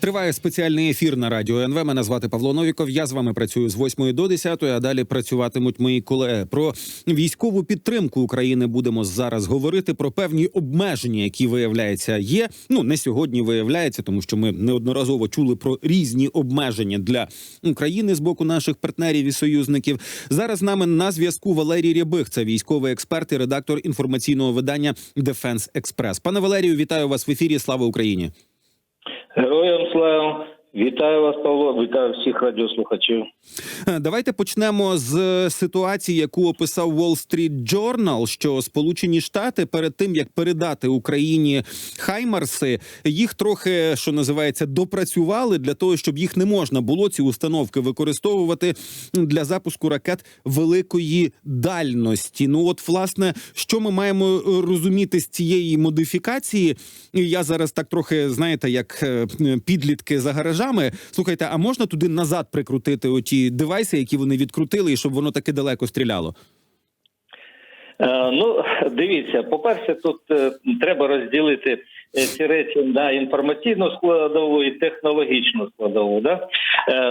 Триває спеціальний ефір на радіо НВ. Мене звати Павло Новіков. Я з вами працюю з 8 до 10, а далі працюватимуть мої колеги. Про військову підтримку України будемо зараз говорити про певні обмеження, які виявляється є. Ну не сьогодні виявляється, тому що ми неодноразово чули про різні обмеження для України з боку наших партнерів і союзників. Зараз з нами на зв'язку Валерій Рябих, це військовий експерт і редактор інформаційного видання Дефенс Експрес. Пане Валерію, вітаю вас в ефірі. Слава Україні! Herojem sláv, Вітаю вас, Павло. Вітаю всіх радіослухачів. Е, Давайте почнемо з ситуації, яку описав Wall Street Journal, що Сполучені Штати перед тим як передати Україні Хаймарси, їх трохи що називається допрацювали для того, щоб їх не можна було ці установки використовувати для запуску ракет великої дальності. Ну от власне, що ми маємо е, розуміти з цієї модифікації? Я зараз так трохи знаєте, як е, підлітки за гаражами. Слухайте, а можна туди назад прикрутити оті девайси, які вони відкрутили, і щоб воно таки далеко стріляло? Е, ну, дивіться, по-перше, тут е, треба розділити е, ці речі на інформаційну складову і технологічну складову. Да?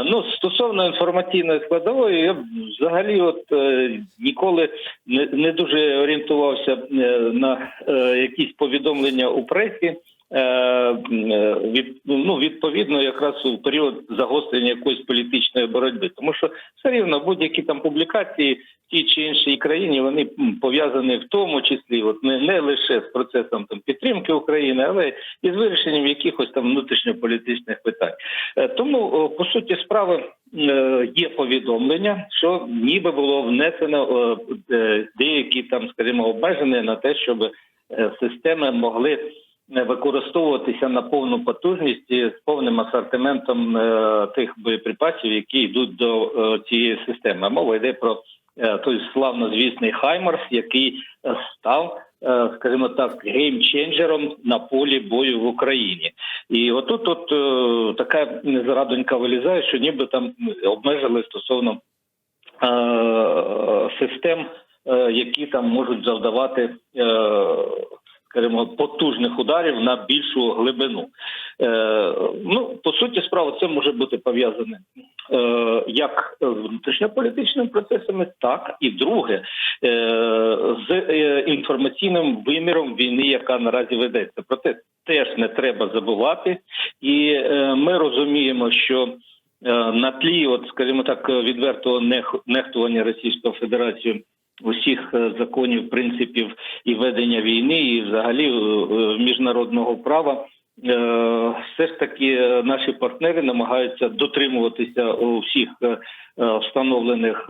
Ну, стосовно інформаційної складової, я взагалі от ніколи не, дуже орієнтувався на якісь повідомлення у пресі. Е, е, від ну відповідно якраз у період загострення якоїсь політичної боротьби, тому що все рівно будь-які там публікації в тій чи іншій країні вони пов'язані в тому числі, от не, не лише з процесом там підтримки України, але і з вирішенням якихось там внутрішньополітичних питань. Е, Тому по суті справи є повідомлення, що ніби було внесено деякі там, скажімо, обмеження на те, щоб системи могли використовуватися на повну потужність з повним асортиментом е, тих боєприпасів, які йдуть до е, цієї системи. Мова йде про е, той славнозвісний Хаймарс, який став, скажімо так, геймченджером на полі бою в Україні. І отут от така зрадонька вилізає, що ніби там обмежили стосовно е, систем, е, які там можуть завдавати. Е, скажімо, потужних ударів на більшу глибину. Е, ну, по суті, справа це може бути пов'язане е, як з внутрішньополітичними процесами, так і друге е, з е, інформаційним виміром війни, яка наразі ведеться. Проте теж не треба забувати, і е, ми розуміємо, що е, на тлі, от скажімо так, відвертого нех- нехтування Російською Федерацією усіх е, законів, принципів і ведення війни, і взагалі е, е, міжнародного права. Е, Все ж таки е, наші партнери намагаються дотримуватися усіх е, встановлених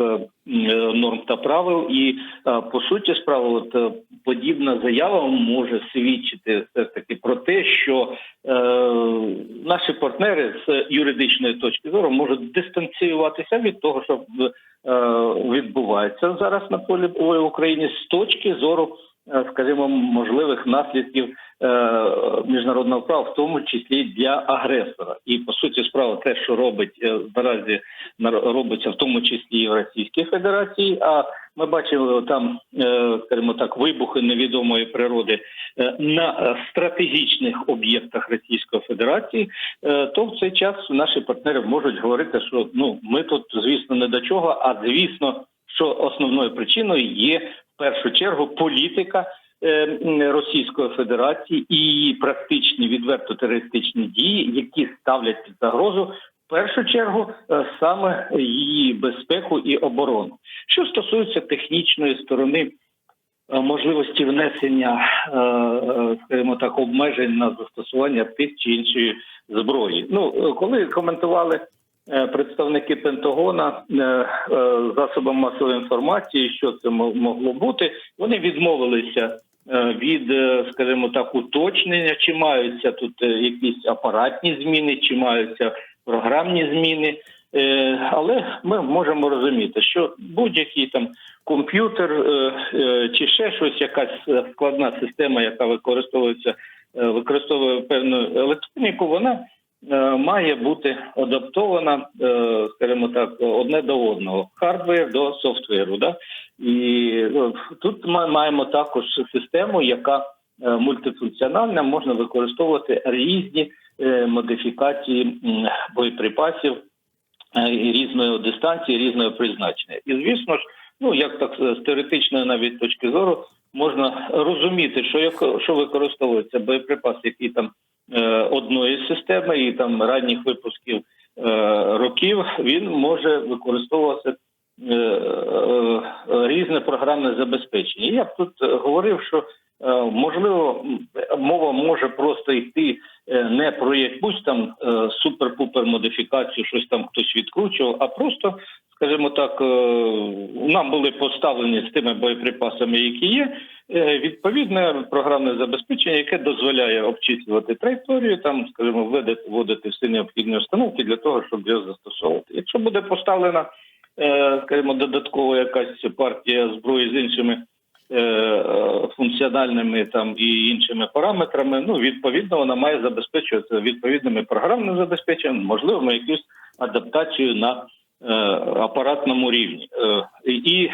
норм та правил, і по суті справи, от подібна заява може свідчити все ж таки про те, що наші партнери з юридичної точки зору можуть дистанціюватися від того, що відбувається зараз на полі в Україні з точки зору, скажімо, можливих наслідків е, міжнародного права, в тому числі для агресора. І по суті, справа те, що робить е, наразі на- робиться в тому числі і в Російській Федерації. А ми бачили там, е, скажімо так, вибухи невідомої природи е, на е, стратегічних об'єктах Російської Федерації, е, то в цей час наші партнери можуть говорити, що ну ми тут, звісно, не до чого, а звісно, що основною причиною є першу чергу політика. е, Російської Федерації і її практичні відверто терористичні дії, які ставлять під загрозу в першу чергу е, саме її безпеку і оборону. Що стосується технічної сторони е, можливості внесення, скажімо так, обмежень на застосування тих чи іншої зброї. Ну коли коментували представники Пентагона е, е, засобам масової інформації, що це могло бути, вони відмовилися. е, Від, е, скажімо так, уточнення, чи маються тут е, якісь апаратні зміни, чи маються програмні зміни. Е, Але ми можемо розуміти, що будь-який там комп'ютер е, е, чи ще щось, якась е, складна система, яка використовується, е, використовує певну електроніку, вона е, має бути адаптована, е, скажімо так, одне до одного, хардвер до софтверу. Да? І е, тут ми маємо також систему, яка е, мультифункціональна, можна використовувати різні е, модифікації боєприпасів е, різної дистанції, різного призначення. І звісно ж, ну як так е, з теоретичної навіть точки зору, можна розуміти, що як що використовується боєприпас, який там е, одної системи і там ранніх випусків е, років, він може використовуватися е, е, різне програмне забезпечення. Я б тут е, говорив, що е, можливо мова може просто йти е, не про якусь там е, супер-пупер модифікацію, щось там хтось відкручував, а просто, скажімо так, е, нам були поставлені з тими боєприпасами, які є, е, відповідне програмне забезпечення, яке дозволяє обчислювати траєкторію, там, скажімо, вводити, вводити всі необхідні установки для того, щоб його застосовувати. Якщо буде поставлена, е, скажімо, додаткова якась партія зброї з іншими е, е, функціональними там і іншими параметрами, ну відповідно вона має забезпечуватися відповідними програмним забезпеченням, можливо, якусь адаптацію на е, апаратному рівні. Е, і,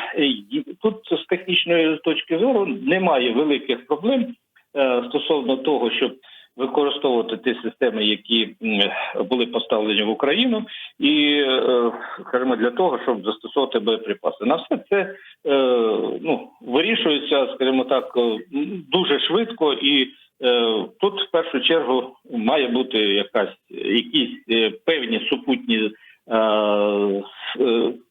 тут з технічної точки зору немає великих проблем е, стосовно того, щоб використовувати ті системи, які були поставлені в Україну, і е, скажімо, для того, щоб застосовувати боєприпаси. На все це е, ну вирішується, скажімо так, е, дуже швидко і. Е, Тут в першу чергу має бути якась якісь е, певні супутні е, е,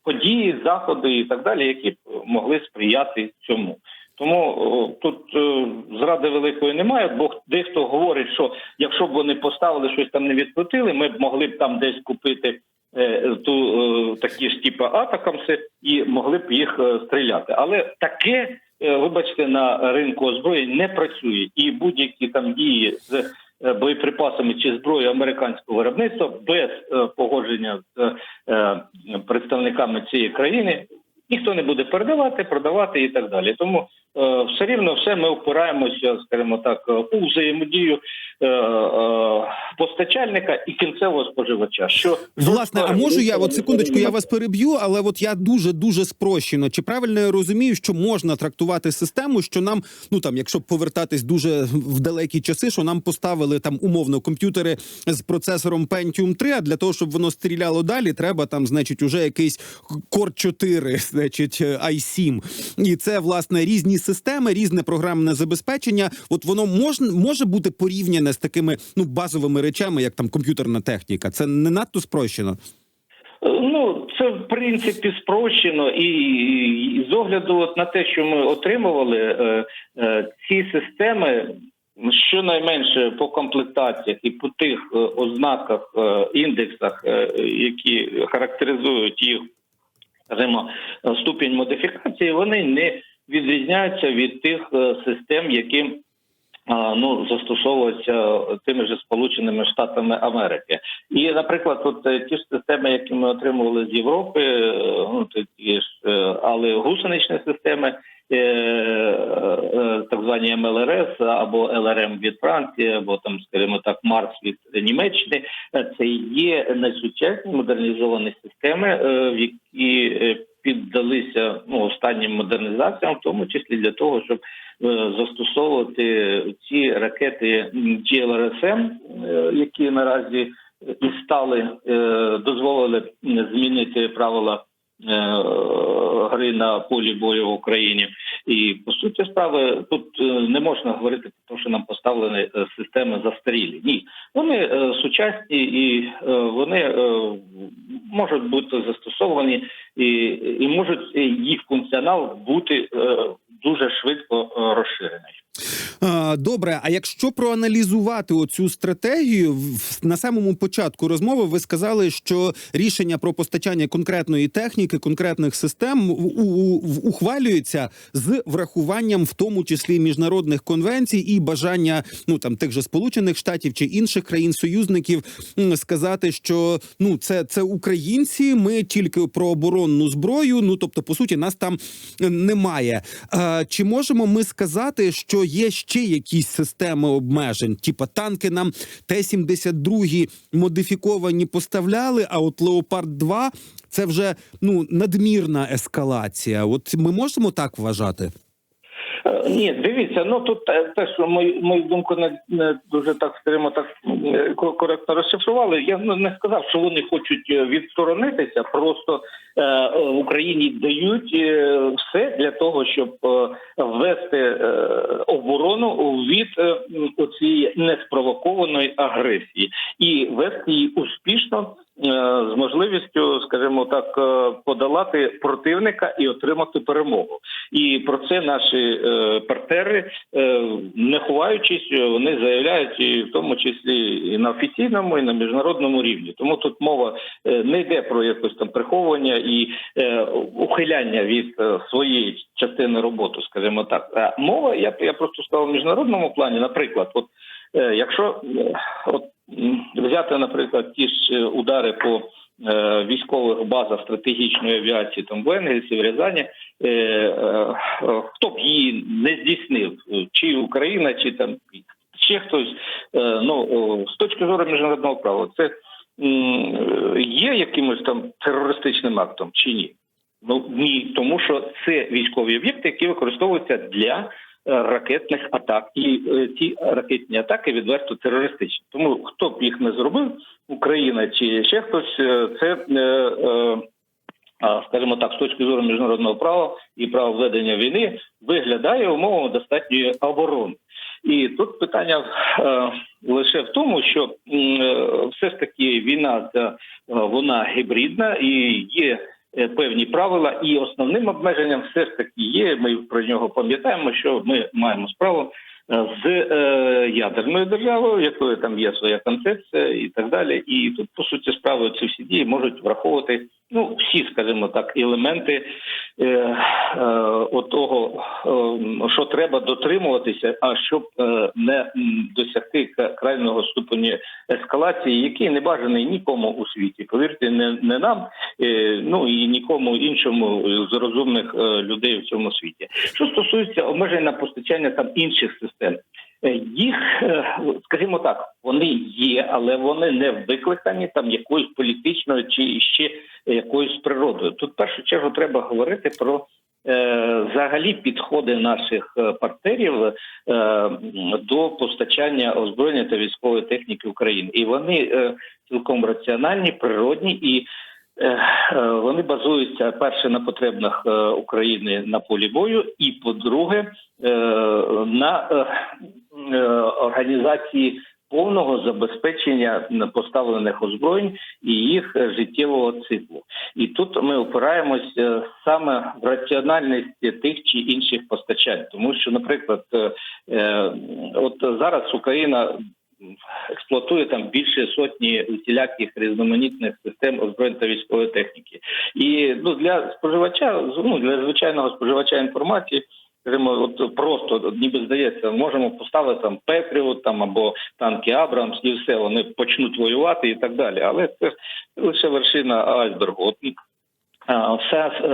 події, заходи і так далі, які б могли сприяти цьому. Тому тут е, зради великої немає, бо дехто говорить, що якщо б вони поставили щось там не відкрутили, ми б могли б там десь купити е, ту е, такі ж типу атакамси і могли б їх е, стріляти. Але таке, е, вибачте, на ринку озброєнь не працює, і будь-які там дії з е, боєприпасами чи зброєю американського виробництва без е, погодження з е, представниками цієї країни ніхто не буде передавати, продавати і так далі. Тому е, все рівно все ми опираємося, скажімо так, е, у взаємодію е, е, постачальника і кінцевого споживача. Що Власне, а можу я от секундочку, я вас переб'ю, але от я дуже дуже спрощено. Чи правильно я розумію, що можна трактувати систему, що нам, ну там, якщо повертатись дуже в далекі часи, що нам поставили там умовно комп'ютери з процесором Pentium 3, а для того, щоб воно стріляло далі, треба там, значить, уже якийсь Core 4, значить, i7. І це власне різні системи, різне програмне забезпечення. От воно можна може бути порівняне з такими ну базовими речами, як там комп'ютерна техніка. Це не надто спрощено. Ну, це в принципі спрощено, і, і з огляду от на те, що ми отримували, е, е, ці системи щонайменше по комплектаціях і по тих е, ознаках, е, індексах, е, які характеризують їх, скажімо, ступінь модифікації, вони не відрізняються від тих е, систем, які ну застосовуються тими ж Сполученими Штатами Америки. І, наприклад, от е, ті ж системи, які ми отримували з Європи, е, ну такі ж, е, але гусеничні системи, е, е, так звані МЛРС або ЛРМ від Франції, або там, скажімо так, Марс від Німеччини, е, це є найсучасні модернізовані системи, е, в які е, піддалися ну останнім модернізаціям, в тому числі для того, щоб е, застосовувати ці ракети GLRSM, е, які наразі і стали е, дозволили змінити правила гри на полі бою в Україні. І по суті справи тут е, не можна говорити про те, що нам поставлені е, системи застарілі. Ні, вони е, сучасні і вони можуть бути застосовані і, і можуть їх функціонал бути дуже швидко розширений. Добре, а якщо проаналізувати оцю стратегію, на самому початку розмови ви сказали, що рішення про постачання конкретної техніки, конкретних систем ухвалюється з врахуванням, в тому числі міжнародних конвенцій і бажання ну там тих же сполучених штатів чи інших країн-союзників сказати, що ну це, це українці, ми тільки про оборонну зброю. Ну тобто, по суті, нас там немає. Чи можемо ми сказати, що є ще якісь системи обмежень? Типа танки нам Т-72 модифіковані поставляли, а от Леопард 2 це вже ну надмірна ескалація. От ми можемо так вважати? Е, Ні, дивіться, ну тут те- теж мою, мою думку не, не дуже так скажімо, так е, коректно розшифрували. Я не сказав, що вони хочуть е, відсторонитися. Просто е, е, Україні дають е, все для того, щоб е, ввести е, оборону від е, м, неспровокованої агресії і вести її успішно е, з можливістю, скажімо так, е, подолати противника і отримати перемогу. І про це наші е, партнери, е, не ховаючись, е, вони заявляють і в тому числі і на офіційному, і на міжнародному рівні. Тому тут мова е, не йде про якось там приховування і е, ухиляння від е, своєї частини роботи, скажімо так. А мова, я я просто сказав в міжнародному плані, наприклад, от е, якщо е, от взяти, наприклад, ті ж е, удари по е, військових базах стратегічної авіації там в Енгельсі, в Рязані, е, хто б її не здійснив, чи Україна, чи там ще хтось. Ну з точки зору міжнародного права, це є якимось там терористичним актом чи ні? Ну ні, тому що це військові об'єкти, які використовуються для е, ракетних атак, і е, ці ракетні атаки відверто терористичні. Тому хто б їх не зробив, Україна чи ще хтось, е, це скажімо так, з точки зору міжнародного права і права ведення війни виглядає умовами достатньої оборони. І тут питання лише в тому, що все ж таки війна вона гібридна і є певні правила, і основним обмеженням все ж таки є. Ми про нього пам'ятаємо, що ми маємо справу е, з е, ядерною державою, якою там є своя концепція і так далі. І тут, по суті, справи ці всі дії можуть враховувати ну всі, скажімо так, елементи е, е, отого, е, що треба дотримуватися, а щоб е, не досягти крайнього ступеня ескалації, який не бажаний нікому у світі. Повірте, не, не нам, е, ну і нікому іншому з розумних е, людей в цьому світі. Що стосується обмежень на постачання там інших систем. Е, Їх, е, скажімо так, вони є, але вони не викликані там якоюсь політичною чи ще якоюсь природою. Тут в першу чергу треба говорити про е, взагалі підходи наших е, партнерів е, до постачання озброєння та військової техніки України, і вони е, цілком раціональні, природні і. Е, е, Вони базуються перше на потребах е, України на полі бою, і по-друге, на організації повного забезпечення поставлених озброєнь і їх життєвого циклу. І тут ми опираємось саме в раціональність тих чи інших постачань, тому що, наприклад, от зараз Україна експлуатує там більше сотні усіляких різноманітних систем озброєнь та військової техніки. І ну для споживача, ну для звичайного споживача інформації. Скажімо, от просто ніби здається, можемо поставити там Петріот там або танки Абрамс, і все вони почнуть воювати і так далі. Але це лише вершина айсбергу. От Вся е,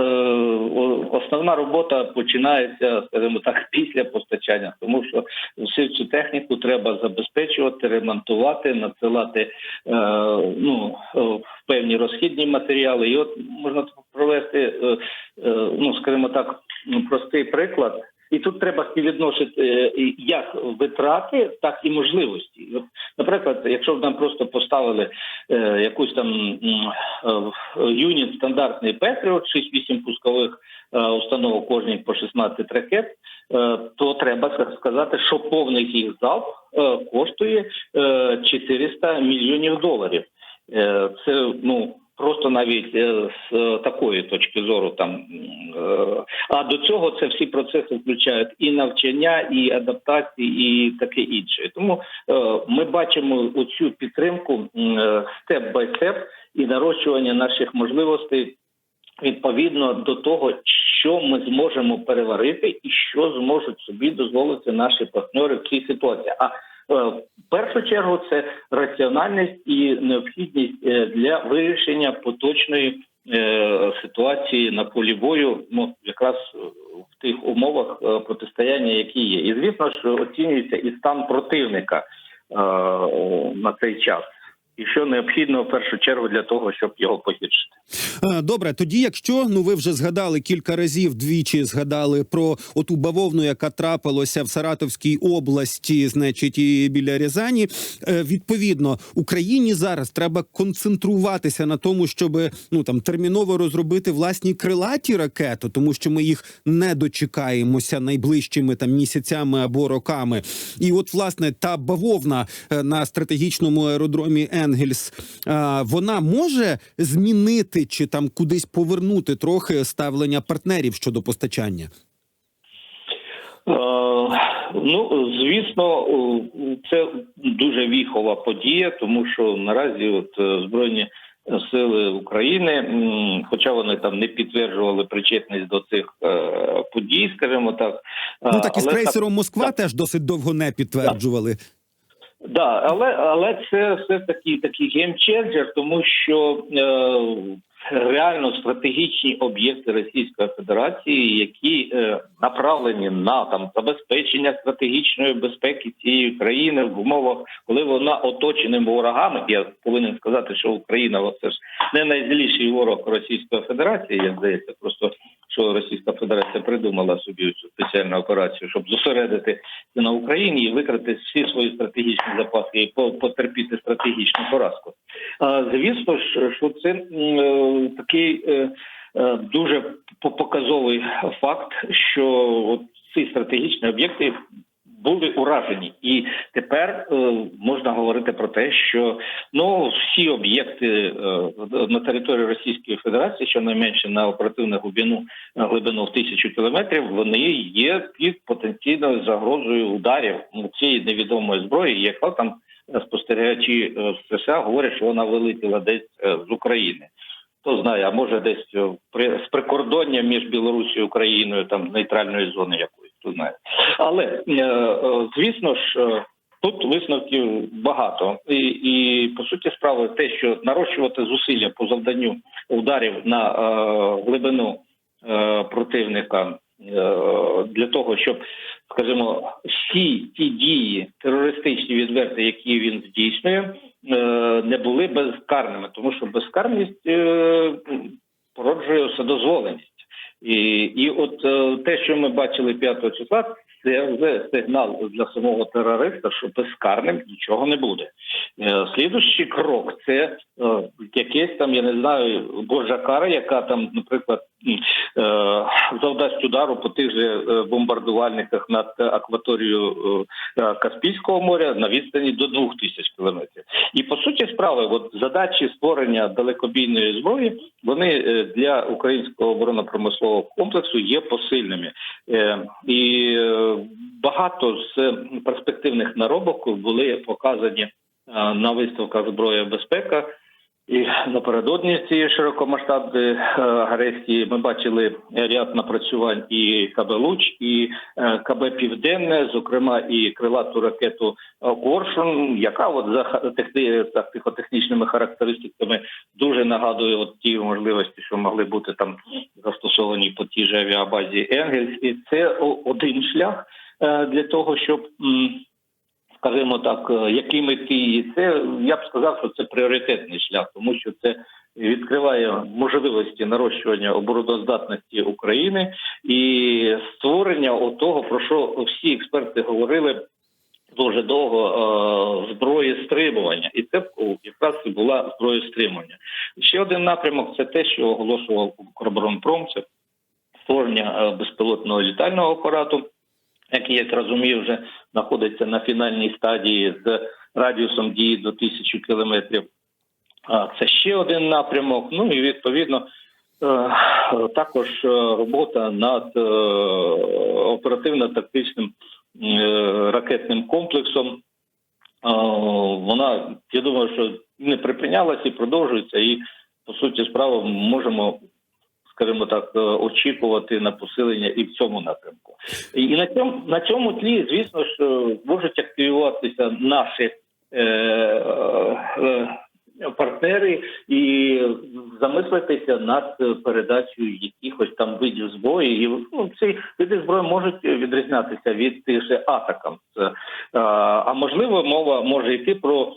основна робота починається, скажімо так, після постачання, тому що всю цю техніку треба забезпечувати, ремонтувати, надсилати е, ну, е, певні розхідні матеріали. І от можна провести, ну скажімо так, ну, простий приклад. І тут треба співвідносити е, як витрати, так і можливості. Наприклад, якщо б нам просто поставили е, якусь там е, юніт стандартний Петріот, 6-8 пускових установок кожній по 16 ракет, то треба сказати, що повний їх залп коштує е, 400 мільйонів доларів. Це ну просто навіть е, з е, такої точки зору там. е, А до цього це всі процеси включають і навчання, і адаптації, і таке інше. Тому ми бачимо оцю підтримку степ бай степ і нарощування наших можливостей відповідно до того, що ми зможемо переварити, і що зможуть собі дозволити наші партнери в цій ситуації. А в першу чергу це раціональність і необхідність е, для вирішення поточної е, ситуації на полі бою, ну якраз е, в тих умовах е, протистояння, які є, і звісно ж оцінюється і стан противника е, на цей час. І що необхідно в першу чергу для того, щоб його погіршити. Е, Добре, тоді, якщо ну ви вже згадали кілька разів, двічі згадали про оту бавовну, яка трапилася в Саратовській області, значить, і біля Рязані. Е, Відповідно, Україні зараз треба концентруватися на тому, щоб ну там терміново розробити власні крилаті ракети, тому що ми їх не дочекаємося найближчими там місяцями або роками. І от власне та бавовна е, на стратегічному аеродромі Енгельс, вона може змінити чи там кудись повернути трохи ставлення партнерів щодо постачання. Е, Ну, звісно, це дуже віхова подія, тому що наразі от е, збройні сили України, хоча вони там не підтверджували причетність до цих е, подій, скажімо так, Ну так і з крейсером Москва так. теж досить довго не підтверджували. Да, але але це все таки такий геймченджер, тому що е, реально стратегічні об'єкти Російської Федерації, які е, направлені на там забезпечення стратегічної безпеки цієї країни в умовах, коли вона оточена ворогами. Я повинен сказати, що Україна це ж не найзліший ворог Російської Федерації. Я здається, просто що Російська Федерація придумала собі цю спеціальну операцію, щоб зосередити на Україні і викрити всі свої стратегічні запаси і потерпіти стратегічну поразку. А, Звісно ж, що це е, такий е, е, дуже показовий факт, що ці стратегічні об'єкти. Були уражені, і тепер е, можна говорити про те, що ну всі об'єкти е, на території Російської Федерації, щонайменше на оперативну глибину глибину в тисячу кілометрів, вони є під потенційною загрозою ударів цієї невідомої зброї, яка там е, спостерігачі е, з США говорять, що вона вилетіла десь е, з України. Хто знає, а може десь е, при з прикордоння між Білорусією і Україною, там нейтральної зони якоїсь, хто знає. Але е, е, звісно ж. е, Тут висновків багато, і, і по суті справи те, що нарощувати зусилля по завданню ударів на глибину противника для того, щоб, скажімо, всі ті дії терористичні відверти, які він здійснює, не були безкарними, тому що безкарність породжує вседозволеність. І, і от е, те, що ми бачили 5 числа, це вже сигнал для самого терориста, що безкарним нічого не буде. Е, Слідущий крок це е, якесь там, я не знаю, божа кара, яка там, наприклад, завдасть удару по тих же е, бомбардувальниках над акваторією е, е, Каспійського моря на відстані до 2000 кілометрів. І по суті справи, от задачі створення далекобійної зброї, вони е, для українського оборонно-промислового комплексу є посильними. Е, І е, багато з перспективних наробок були показані е, на виставках зброя безпека. І напередодні цієї широкомасштабної е, агресії ми бачили ряд напрацювань і КБ Луч, і е, КБ Південне, зокрема і крилату ракету Коршун, яка от за тактико-технічними характеристиками дуже нагадує от ті можливості, що могли бути там застосовані по тій же авіабазі Енгельс. І це один шлях е, для того, щоб. Скажімо так, е, якими ті це я б сказав, що це пріоритетний шлях, тому що це відкриває можливості нарощування обороноздатності України і створення того, про що всі експерти говорили. Дуже довго е, зброї стримування, і це якраз і була зброя стримування. Ще один напрямок це те, що оголошував Укроборонпром, це створення е, безпілотного літального апарату, який, як розумію, вже знаходиться на фінальній стадії з радіусом дії до тисячі кілометрів. Це ще один напрямок. Ну і відповідно е, також е, робота над е, оперативно-тактичним ракетним комплексом. Вона, я думаю, що не припинялася і продовжується, і по суті справи можемо, скажімо так, е, очікувати на посилення і в цьому напрямку. І на цьому на цьому тлі, звісно ж, е, можуть активуватися наші е, е, партнери і замислитися над передачею якихось там видів зброї. І ну, ці види зброї можуть відрізнятися від тих же атакам. А можливо, мова може йти про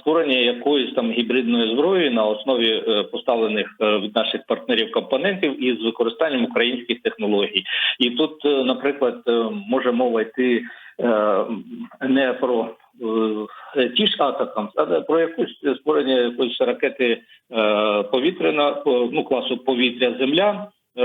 створення якоїсь там гібридної зброї на основі е, поставлених е, від наших партнерів компонентів із використанням українських технологій. І тут, е, наприклад, е, може мова йти е, не про е, ті ж атакам, а про якусь створення якоїсь ракети е, повітряна ну класу повітря земля, е,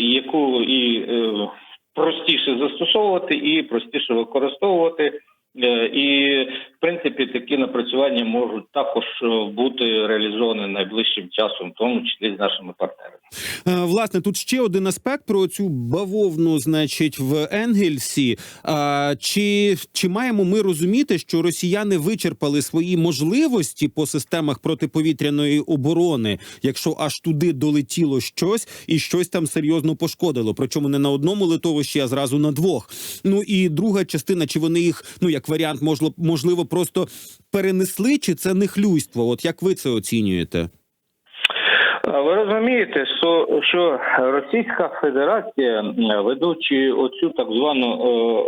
яку і е, простіше застосовувати, і простіше використовувати. Е, І в принципі такі напрацювання можуть також е, бути реалізовані найближчим часом, в тому числі з нашими партнерами. Е, Власне, тут ще один аспект про цю бавовну, значить, в Енгельсі. Чи, чи маємо ми розуміти, що росіяни вичерпали свої можливості по системах протиповітряної оборони, якщо аж туди долетіло щось і щось там серйозно пошкодило? Причому не на одному литовищі, а зразу на двох. Ну і друга частина, чи вони їх, ну як варіант, можливо, можливо, просто перенесли, чи це нехлюйство? От як ви це оцінюєте? Ви розумієте, що, що Російська Федерація, ведучи оцю так звану е,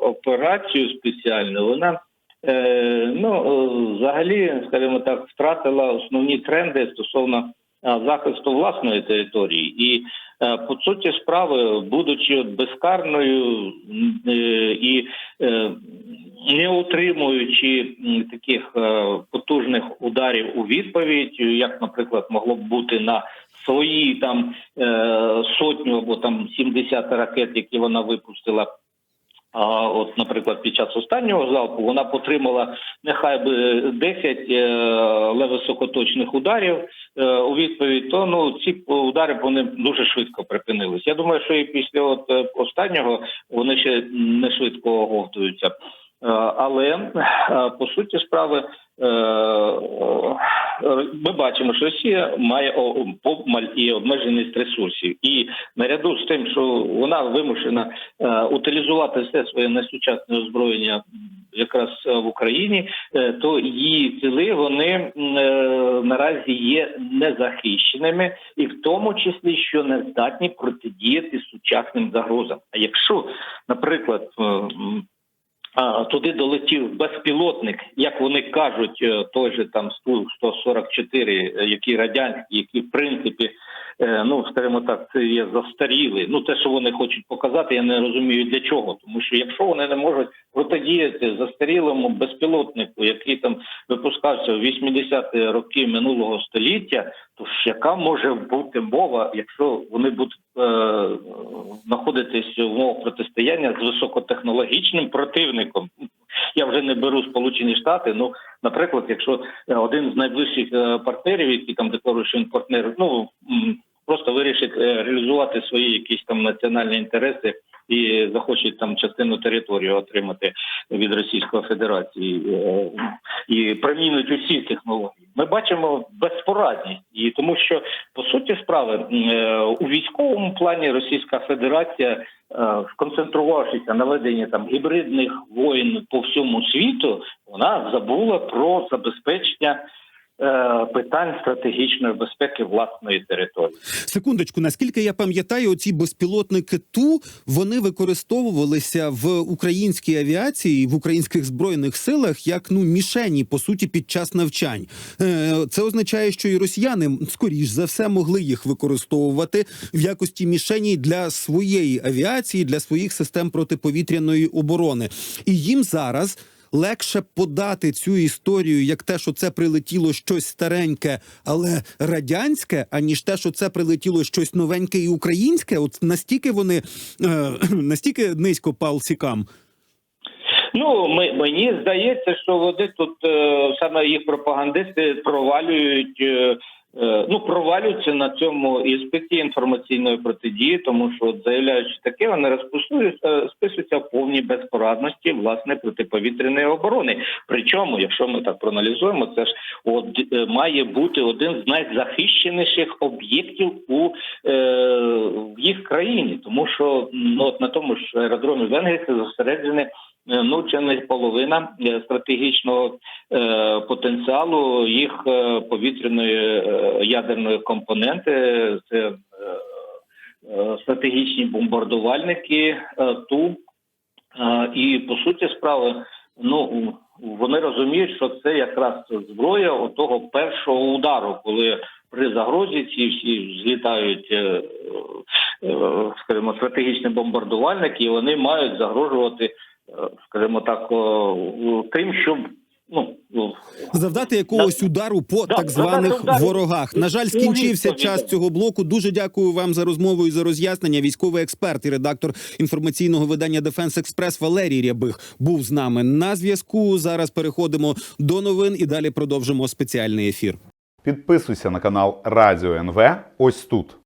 операцію спеціальну, вона е, ну е, взагалі, скажімо так, втратила основні тренди стосовно захисту власної території, і по суті справи, будучи безкарною е, і е, не отримуючи таких е, потужних ударів у відповідь, як, наприклад, могло б бути на свої там е, сотню або там 70 ракет, які вона випустила. А от, наприклад, під час останнього залпу вона потримала нехай би 10 е, левисокоточних ударів е, у відповідь. То ну ці удари вони дуже швидко припинились. Я думаю, що і після от е, останнього вони ще не швидко оговтуються. Але по суті справи ми бачимо, що Росія має обмаль і обмеженість ресурсів, і наряду з тим, що вона вимушена е, утилізувати все своє найсучасне озброєння якраз е, в Україні, е, то її сили вони е, наразі є незахищеними, і в тому числі, що не здатні протидіяти сучасним загрозам. А якщо, наприклад, е, туди долетів безпілотник, як вони кажуть, е, той же там Сту-144, е, які радянські, які в принципі, ну скажімо так, це є застаріли. Ну те, що вони хочуть показати, я не розумію для чого. Тому що якщо вони не можуть протидіяти застарілому безпілотнику, який там випускався в 80-ті роки минулого століття, то ж яка може бути мова, якщо вони будуть е, знаходитись в умовах протистояння з високотехнологічним противником? Я вже не беру Сполучені Штати. Ну, наприклад, якщо е, один з найближчих е, партнерів, які там декларують, що він партнер, ну просто вирішить е, реалізувати свої якісь там національні інтереси і захоче там частину території отримати від Російської Федерації е, і примінить усі технології. Ми бачимо безпорадність, і тому що по суті справи е, у військовому плані Російська Федерація, сконцентрувавшися на веденні там гібридних воєн по всьому світу, вона забула про забезпечення. Е, Питань стратегічної безпеки власної території. Секундочку, наскільки я пам'ятаю, оці безпілотники ту вони використовувалися в українській авіації в українських збройних силах як ну мішені по суті під час навчань. Е, Це означає, що і росіяни скоріш за все могли їх використовувати в якості мішені для своєї авіації, для своїх систем протиповітряної оборони, і їм зараз. Легше подати цю історію як те, що це прилетіло щось стареньке, але радянське, аніж те, що це прилетіло щось новеньке і українське. От настільки вони е, настільки низько палсікам. Ну ми, мені здається, що вони тут е, саме їх пропагандисти провалюють. Е, Ну, провалюються на цьому іспиті інформаційної протидії, тому що заявляючи таке, вони розписуються, списуються в повній безпорадності власне протиповітряної оборони. Причому, якщо ми так проаналізуємо, це ж от е, має бути один з найзахищеніших об'єктів у е, в їх країні, тому що ну, от на тому ж аеродромі Венгрії зосереджене Е, ну чи не половина е, стратегічного е, потенціалу їх е, повітряної е, ядерної компоненти. Це е, е, стратегічні бомбардувальники е, ту. Е, І по суті справи ну вони розуміють, що це якраз зброя отого першого удару, коли при загрозі ці всі злітають, е, е, скажімо, стратегічні бомбардувальники, і вони мають загрожувати, е, скажімо так, тим, щоб ну Завдати якогось удару по Да, так званих удару. ворогах. На жаль, скінчився відповідно. час цього блоку. Дуже дякую вам за розмову і за роз'яснення. Військовий експерт і редактор інформаційного видання Дефенс Експрес Валерій Рябих був з нами на зв'язку. Зараз переходимо до новин і далі продовжимо спеціальний ефір. Підписуйся на канал Радіо НВ ось тут.